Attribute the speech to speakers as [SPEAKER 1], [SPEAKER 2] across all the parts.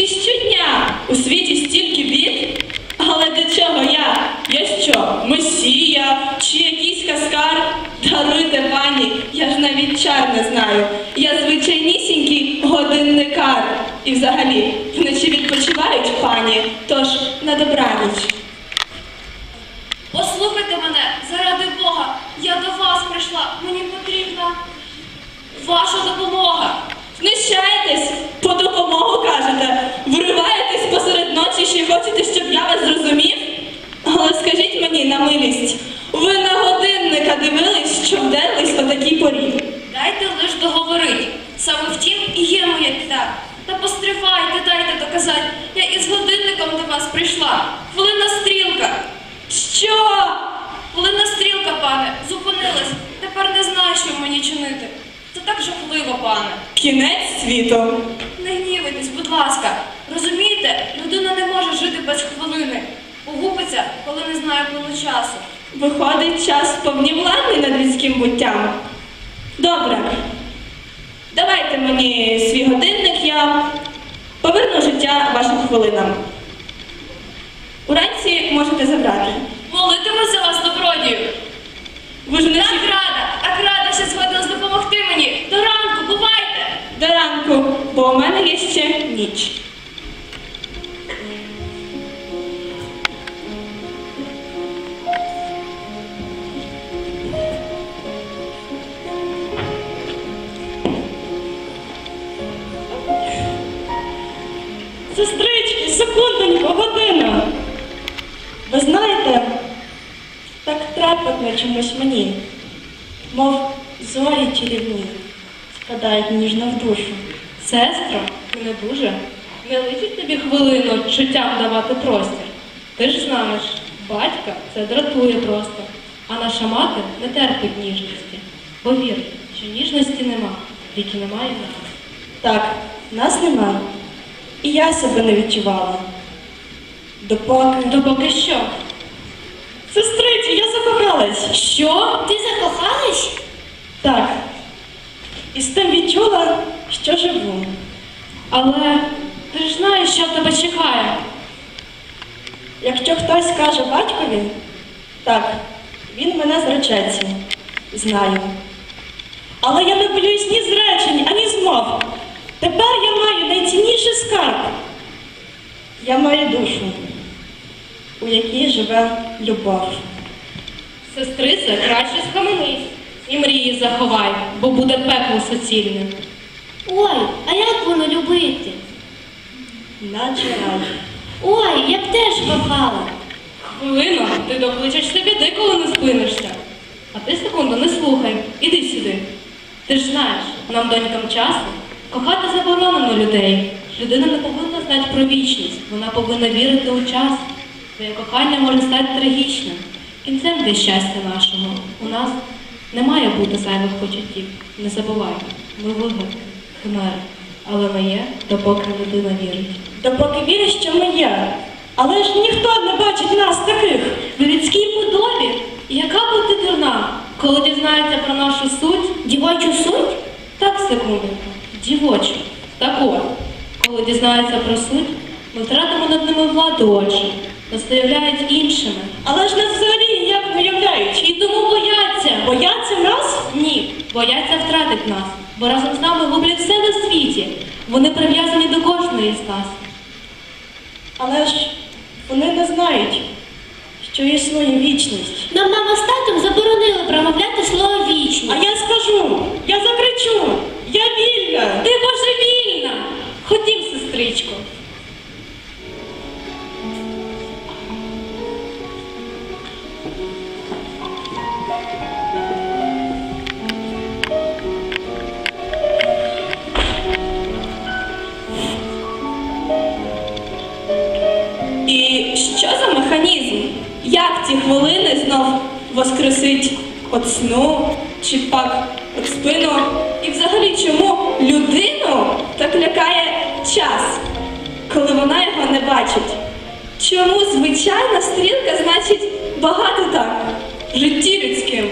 [SPEAKER 1] і щодня у світі стільки бід. Але для чого я? Я що, месія чи якийсь каскар? Даруйте пані, я ж навіть чар не знаю. Я звичайнісінький годинникар. І взагалі вночі відпочивають пані, тож на добраніч.
[SPEAKER 2] Послухайте мене, заради Бога, я до вас прийшла, мені потрібна ваша допомога.
[SPEAKER 1] Знущаєтесь, по допомогу кажете, вириваєтесь посеред ночі, ще хочете, щоб я вас зрозумів? Але скажіть мені на милість, ви на годинника дивились, що вдерлись о такій порі?
[SPEAKER 2] Дайте лиш договорить. Саме в тім і є моя біда. Та постривайте, дайте доказати. Я із годинником до вас прийшла. Хвилина стрілка.
[SPEAKER 1] Що?
[SPEAKER 2] Хвилина стрілка, пане, зупинилась. Тепер не знаю, що мені чинити. Це так жахливо, пане.
[SPEAKER 1] Кінець світу.
[SPEAKER 2] Не гнівайтесь, будь ласка. Розумієте, людина не може жити без хвилини. Погубиться, коли не знає плину часу.
[SPEAKER 1] Виходить час повнівладний над людським буттям. Добре. Давайте мені свій годинник, я поверну життя вашим хвилинам. Уранці можете забрати.
[SPEAKER 2] Молитимусь за вас, добродію.
[SPEAKER 1] Ви ж не
[SPEAKER 2] Так рада, так рада, що згодилась допомогти мені. До ранку, бувайте!
[SPEAKER 1] до ранку, бо у мене є ще ніч. Секундоньку, година. Ви знаєте, так трепетно чомусь мені, мов зорі чарівні, спадають ніжно в душу.
[SPEAKER 3] Сестро, ти не дуже. Не личить тобі хвилину чуттям давати простір. Ти ж знаєш, батька це дратує просто, а наша мати не терпить ніжності. Бо вір, що ніжності нема, тільки немає нас.
[SPEAKER 1] Так, нас немає. І я себе не відчувала. Допоки.
[SPEAKER 3] Допоки що?
[SPEAKER 1] Сестриці, я закохалась.
[SPEAKER 3] Що?
[SPEAKER 2] Ти закохалась?
[SPEAKER 1] Так. І з тим відчула, що живу.
[SPEAKER 3] Але ти ж знаєш, що тебе чекає.
[SPEAKER 1] Якщо хтось каже батькові, так, він мене зречеться. Знаю. Але я не боюсь ні зречень, ані змов. Тепер я маю найцінніший скарб. Я маю душу, у якій живе любов.
[SPEAKER 3] Сестрице, краще схаменись і мрії заховай, бо буде пекло суцільне.
[SPEAKER 4] Ой, а як воно любити?
[SPEAKER 1] Наче рай.
[SPEAKER 4] Ой, я б теж кохала.
[SPEAKER 3] Хвилину, ти докличешся біди, коли не спинишся. А ти секунду не слухай, іди сюди. Ти ж знаєш, нам донькам часу кохати заборонено людей. Людина не повинна знати про вічність, вона повинна вірити у час. Твоє кохання може стати трагічним. Кінцем для щастя нашого. У нас не має бути зайвих почуттів. Не забувай, ми вигадки, химери. Але ми є, допоки людина вірить.
[SPEAKER 1] Допоки віриш, що ми є. Але ж ніхто не бачить нас таких.
[SPEAKER 3] В людській подобі, яка б ти дурна, коли дізнається про нашу суть,
[SPEAKER 4] Дівочу суть?
[SPEAKER 3] так, секундинку, дівочу. Так от, коли дізнається про суть, ми втратимо над ними владу очі, нас виявляють іншими.
[SPEAKER 1] Але ж нас взагалі ніяк не уявляють.
[SPEAKER 3] І тому бояться.
[SPEAKER 1] Бояться нас?
[SPEAKER 3] Ні, бояться втратить нас, бо разом з нами гублять все на світі. Вони прив'язані до кожної з нас.
[SPEAKER 1] Але ж вони не знають, що існує вічність.
[SPEAKER 4] Нам мама з татом заборонили промовляти
[SPEAKER 1] чи пак спину? І взагалі чому людину так лякає час, коли вона його не бачить? Чому звичайна стрілка значить багато так в житті людським?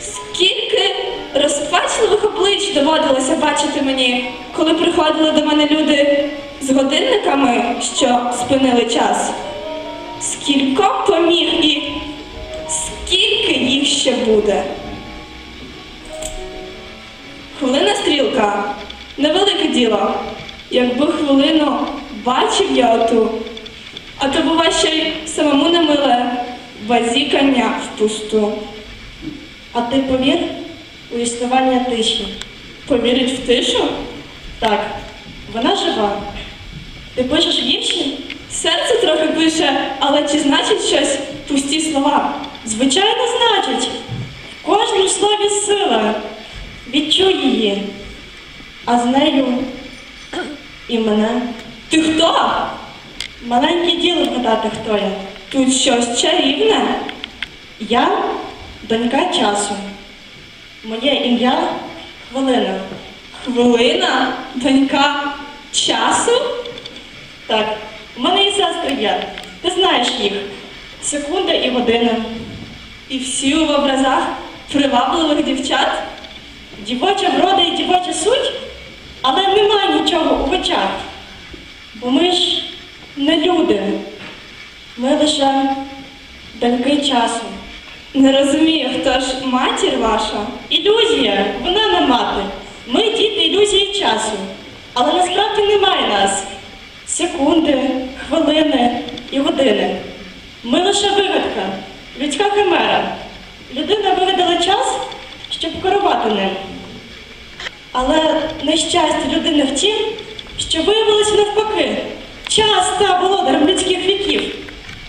[SPEAKER 1] Скільки розпачливих облич доводилося бачити мені, коли приходили до мене люди з годинниками, що спинили час. Скільком поміг і скільки їх ще буде? Хвилина стрілка невелике діло. Якби хвилину бачив я оту, а то бува ще й самому немиле базікання впусту.
[SPEAKER 5] А ти повір у існування тиші?
[SPEAKER 1] Повірить в тишу?
[SPEAKER 5] Так, вона жива. Ти пишеш вірші?
[SPEAKER 1] Серце трохи пише, але чи значить щось пусті слова?
[SPEAKER 5] Звичайно, значить. В кожному слові сила. Відчуй її. А з нею і мене.
[SPEAKER 1] Ти хто?
[SPEAKER 5] Маленьке діло вгадати, хто я.
[SPEAKER 1] Тут щось чарівне.
[SPEAKER 5] Я донька часу. Моє ім'я хвилина.
[SPEAKER 1] Хвилина, донька часу?
[SPEAKER 5] Так, у мене і сестри є. Ти знаєш їх. Секунда і година.
[SPEAKER 1] І всі у образах привабливих дівчат?
[SPEAKER 5] Дівоча врода і дівоча суть, але немає нічого у очах. Бо ми ж не люди. Ми лише доньки часу.
[SPEAKER 1] Не розумію, хто ж матір ваша?
[SPEAKER 5] Ілюзія, вона не мати. Ми діти ілюзії часу. Але насправді немає нас. Секунди, хвилини і години. Ми лише вигадка, людська химера. Людина вигадала час, щоб керувати ним. Але нещастя людини в тім, що виявилося навпаки. Час став володарем людських віків.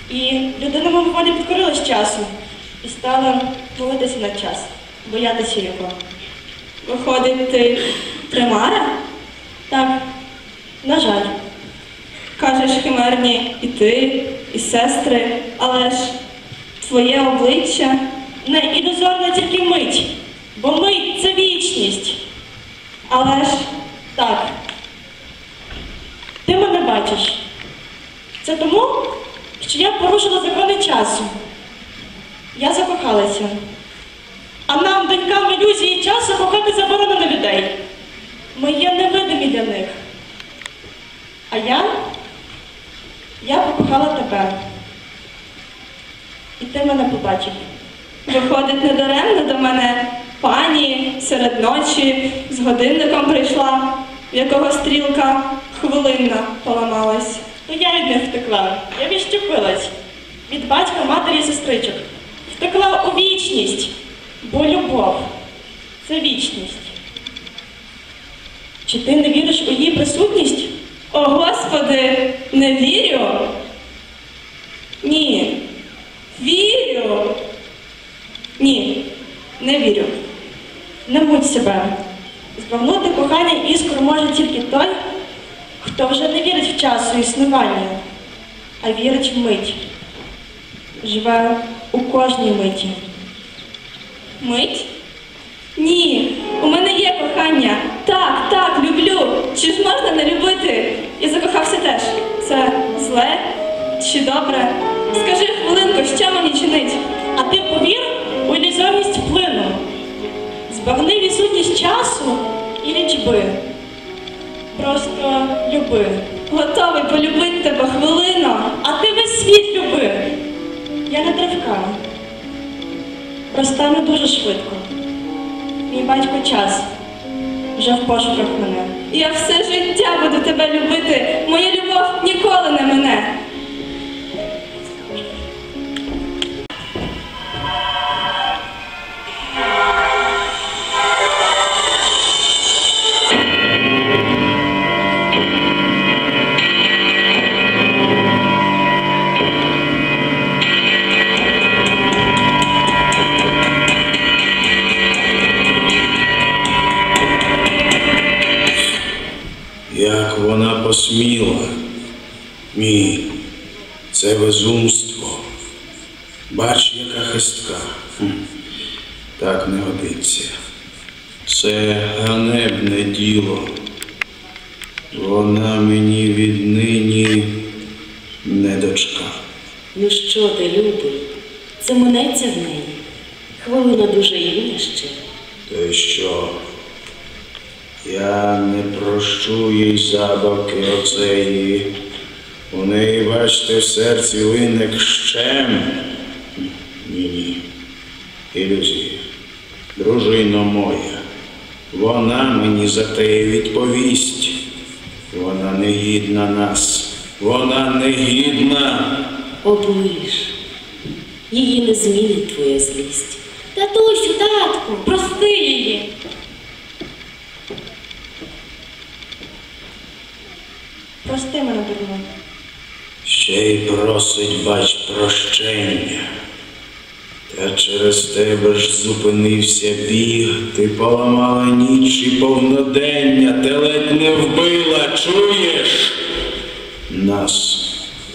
[SPEAKER 5] І людина мимоволі підкорилась часу і стала молитися на час, боятися його.
[SPEAKER 1] Виходить, ти примара?
[SPEAKER 5] Так, на жаль,
[SPEAKER 1] Кажеш химерні і ти, і сестри, але ж твоє обличчя
[SPEAKER 5] не ілюзорна тільки мить, бо мить це вічність.
[SPEAKER 1] Але ж
[SPEAKER 5] Так, ти мене бачиш. Це тому, що я порушила закони часу. Я закохалася. А нам, донькам ілюзії часу, кохати заборонено людей. Ми є невидимі для них. А я? Я покохала тебе. І ти мене побачив.
[SPEAKER 1] Виходить недаремно до мене пані серед ночі з годинником прийшла, в якого стрілка хвилинна поламалась.
[SPEAKER 5] То я від них втекла. Я відщепилась. Від батька, матері і сестричок. Втекла у вічність. Бо любов це вічність. Чи ти не віриш у її присутність?
[SPEAKER 1] О, Господи, не вірю? Ні. Вірю. Ні, не вірю.
[SPEAKER 5] Не муть себе. Збагнути кохання іскру може тільки той, хто вже не вірить в часу існування, а вірить в мить. Живе у кожній миті.
[SPEAKER 1] Мить? Ні, у мене є кохання. Так, так, люблю. Чи ж можна не любити? І закохався теж. Це зле чи добре? Скажи хвилинку, що мені чинить?
[SPEAKER 5] А ти повір. Збагни відсутність часу і лічби. Просто люби.
[SPEAKER 1] Готовий полюбити тебе хвилину.
[SPEAKER 5] А ти весь світ люби. Я не тривка. Розтану дуже швидко. Мій батько час вже в пошуках мене.
[SPEAKER 1] Я все життя буду тебе любити. Моя любов ніколи не мене.
[SPEAKER 6] Це безумство. Бач, яка хистка. Так не годиться. Це ганебне діло. Вона мені віднині не дочка.
[SPEAKER 7] Ну що ти, любий? Це минеться в неї. Хвилина дуже юна ще,
[SPEAKER 6] То що? Я не прощу їй забавки оцеї. У неї, бачите, в серці виник щем. Ні, ні. Ілюзія. Дружино моя, вона мені за те відповість. Вона не гідна нас. Вона не гідна.
[SPEAKER 7] Оближ. Її не змінить твоя злість.
[SPEAKER 4] Татусю, татку.
[SPEAKER 3] Прости її.
[SPEAKER 5] Прости мене, дурно.
[SPEAKER 6] Ще й просить бач прощення. Та через тебе ж зупинився біг, ти поламала ніч і повнодення, ти ледь не вбила, чуєш? Нас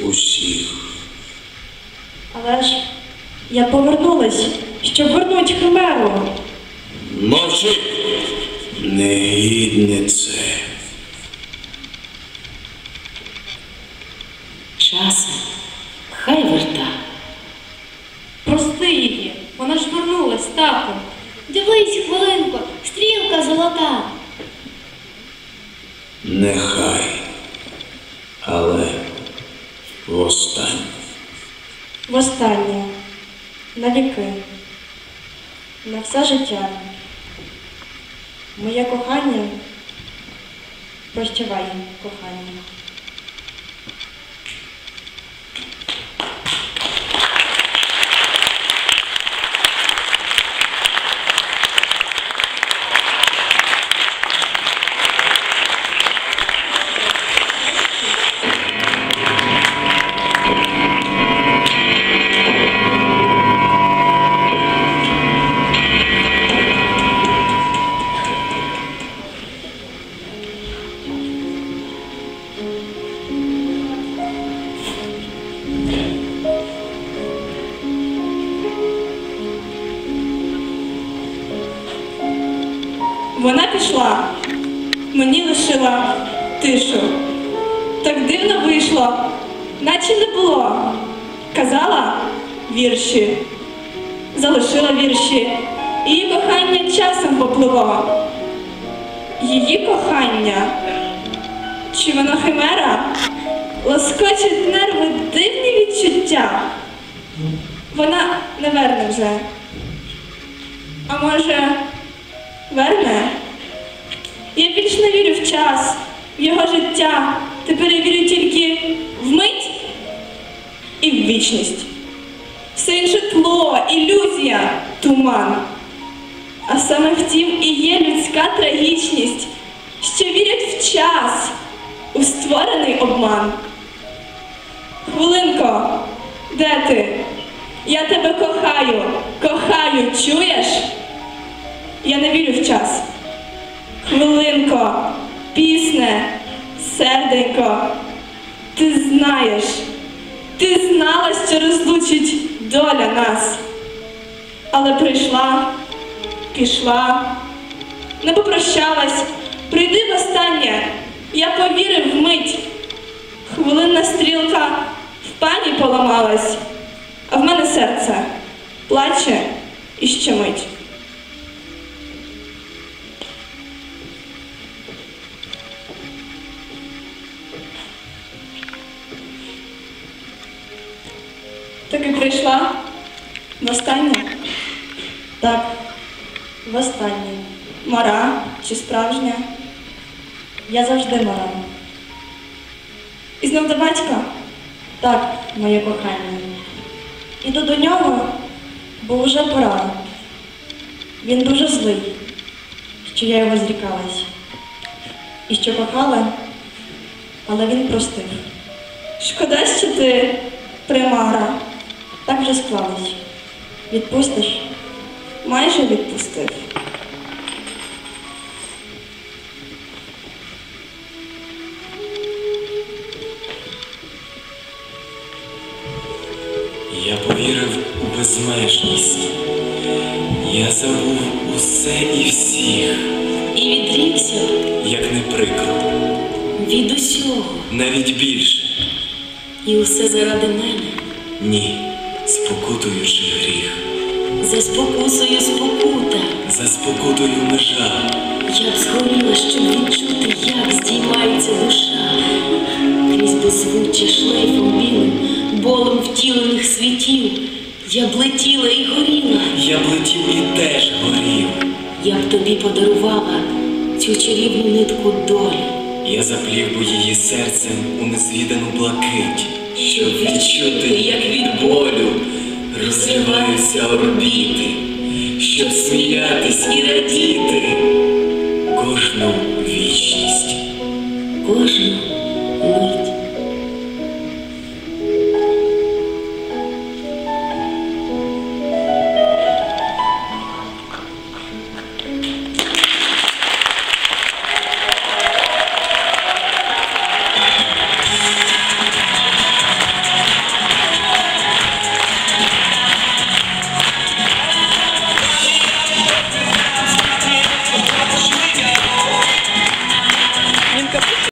[SPEAKER 6] усіх.
[SPEAKER 5] Але ж я повернулась, щоб вернуть химеру.
[SPEAKER 6] Мовчи! Негіднице.
[SPEAKER 7] Часом хай верта.
[SPEAKER 3] Прости її. Вона ж вернулась, тату.
[SPEAKER 4] Дивись, хвилинку, стрілка золота.
[SPEAKER 6] Нехай. Але востаннє.
[SPEAKER 5] Востаннє. На віки. На все життя. Моє кохання. Прощавай, кохання.
[SPEAKER 1] Вірші, її кохання часом попливо. Її кохання, чи воно химера, лоскочить нерви дивні відчуття. Вона не верне вже. А може, верне? Я більш не вірю в час, в його життя. Тепер я вірю тільки в мить і в вічність. Все інше тло, ілюзія, туман. А саме в тім і є людська трагічність, що вірять в час, у створений обман. Хвилинко, де ти? Я тебе кохаю, кохаю, чуєш? Я не вірю в час. Хвилинко, пісне, серденько, ти знаєш, ти знала, що розлучить доля нас. Але прийшла, пішла, не попрощалась, прийди востаннє, я повірив вмить. Хвилинна стрілка в пані поламалась, а в мене серце плаче і щемить. Таки прийшла востаннє?
[SPEAKER 5] Так, востаннє.
[SPEAKER 1] Мара чи справжня?
[SPEAKER 5] Я завжди мара.
[SPEAKER 1] І знов до батька?
[SPEAKER 5] Так, моє кохання. Іду до нього, бо вже пора. Він дуже злий, що я його зрікалась. І що кохала, але він простив.
[SPEAKER 1] Шкода, що ти примара.
[SPEAKER 5] Так вже склалось. Відпустиш?
[SPEAKER 1] Майже відпустив.
[SPEAKER 8] Я повірив у безмежність. Я забув усе і всіх,
[SPEAKER 7] І відрікся
[SPEAKER 8] як не прикро,
[SPEAKER 7] від усього.
[SPEAKER 8] навіть більше.
[SPEAKER 7] І усе заради мене.
[SPEAKER 8] Ні, спокутуючи.
[SPEAKER 7] За спокусою спокута.
[SPEAKER 8] За спокутою межа.
[SPEAKER 7] Я б згоріла, щоб відчути, як здіймається душа. Крізь беззвуччя шлейфом білим, болем втілених світів. Я б летіла і горіла.
[SPEAKER 8] Я б летів і теж горів.
[SPEAKER 7] Я б тобі подарувала цю чарівну нитку долі.
[SPEAKER 8] Я заплів би її серцем у незвідану блакить, щоб відчути, як від болю розриваються орбіти, щоб сміятись і радіти кожну вічність, кожну.